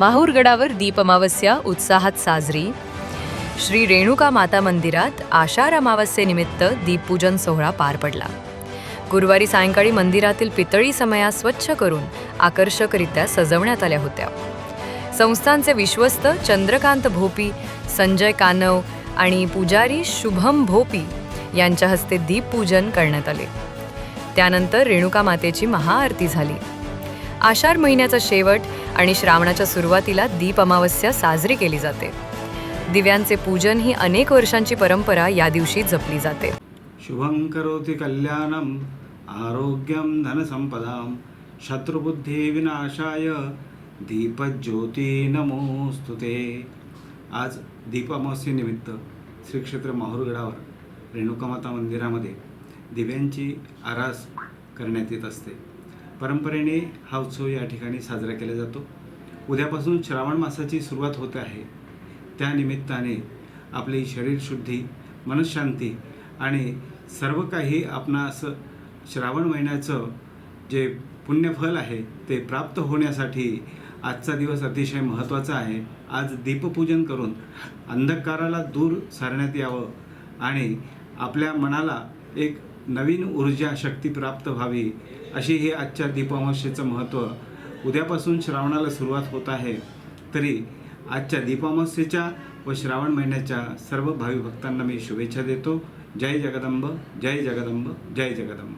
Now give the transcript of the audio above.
माहूरगडावर दीप अमावस्या उत्साहात साजरी. श्री रेणुका माता मंदिरात आषाढ अमावस्येनिमित्त दीपपूजन सोहळा पार पडला. गुरुवारी सायंकाळी मंदिरातील पितळी समया स्वच्छ करून आकर्षकरित्या सजवण्यात आल्या होत्या. संस्थांचे विश्वस्त चंद्रकांत भोपी संजय कानव आणि पुजारी शुभम भोपी यांच्या हस्ते दीपपूजन करण्यात आले. त्यानंतर रेणुका मातेची महाआरती झाली. आषाढ महिन्याचा शेवट आणि श्रावणाच्या सुरुवातीला दीप अमावस्या साजरी केली जाते. दिव्यांचे पूजन ही अनेक वर्षांची परंपरा या दिवशी जपली जाते. शुभं करोति कल्याणं धनसंपदा शत्रुबुद्धी विनाशाय दीपज्योती नमोस्तुते आज दीप अमावस्येनिमित्त श्री क्षेत्र माहूरगडावर रेणुकामाता मंदिरामध्ये दिव्यांची आरास करण्यात येत असते. परंपरेने हा उत्सव या ठिकाणी साजरा केला जातो. उद्यापासून श्रावण मासाची सुरुवात होते आहे. त्या निमित्ताने आपली शरीरशुद्धी मनशांती आणि सर्व काही आपणास श्रावण महिन्याचं जे पुण्यफल आहे ते प्राप्त होण्यासाठी आजचा दिवस अतिशय महत्त्वाचा आहे. आज दीपपूजन करून अंधकाराला दूर सारण्यात यावं आणि आपल्या मनाला एक नवीन ऊर्जा शक्ती प्राप्त व्हावी अशी हे आजच्या दीपामावस्येचं महत्त्व उद्यापासून श्रावणाला सुरुवात होत आहे. तरी आजच्या दीपामावस्येच्या व श्रावण महिन्याच्या सर्व भावी भक्तांना मी शुभेच्छा देतो. जय जगदंब जय जगदंब जय जगदंब.